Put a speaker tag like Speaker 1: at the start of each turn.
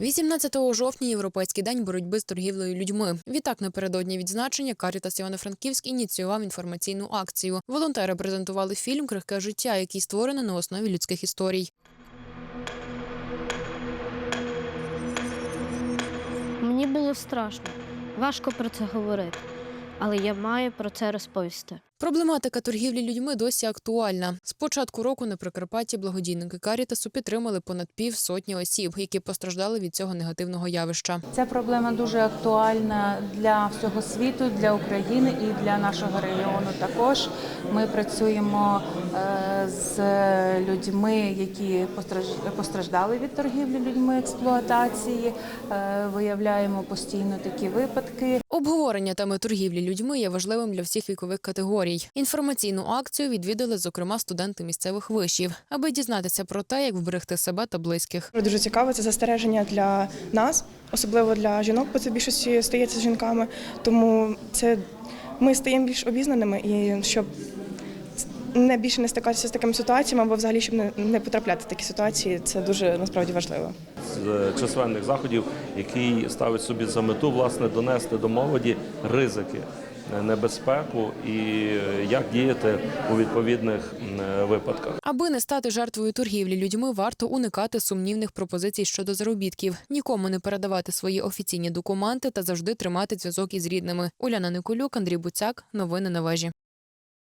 Speaker 1: 18 жовтня європейський день боротьби з торгівлею людьми. Відтак напередодні відзначення Карітас Івано-Франківськ ініціював інформаційну акцію. Волонтери презентували фільм Крихке життя, який створений на основі людських історій.
Speaker 2: Мені було страшно, важко про це говорити, але я маю про це розповісти.
Speaker 1: Проблематика торгівлі людьми досі актуальна. З початку року на Прикарпатті благодійники Карітасу підтримали понад пів сотні осіб, які постраждали від цього негативного явища.
Speaker 3: Ця проблема дуже актуальна для всього світу, для України і для нашого регіону. Також ми працюємо е, з людьми, які постраж- постраждали від торгівлі людьми експлуатації. Е, Виявляємо постійно такі випадки.
Speaker 1: Обговорення теми торгівлі людьми є важливим для всіх вікових категорій. Інформаційну акцію відвідали, зокрема, студенти місцевих вишів, аби дізнатися про те, як вберегти себе та близьких.
Speaker 4: Дуже цікаво, це застереження для нас, особливо для жінок, бо це більшості стається з жінками. Тому це ми стаємо більш обізнаними і щоб не більше не стикатися з такими ситуаціями, або взагалі щоб не, не потрапляти в такі ситуації, це дуже насправді важливо.
Speaker 5: з е, численних заходів, який ставить собі за мету власне донести до молоді ризики, е, небезпеку і е, як діяти у відповідних випадках.
Speaker 1: Аби не стати жертвою торгівлі людьми, варто уникати сумнівних пропозицій щодо заробітків, нікому не передавати свої офіційні документи та завжди тримати зв'язок із рідними. Уляна Николюк, Андрій Буцяк. Новини на вежі.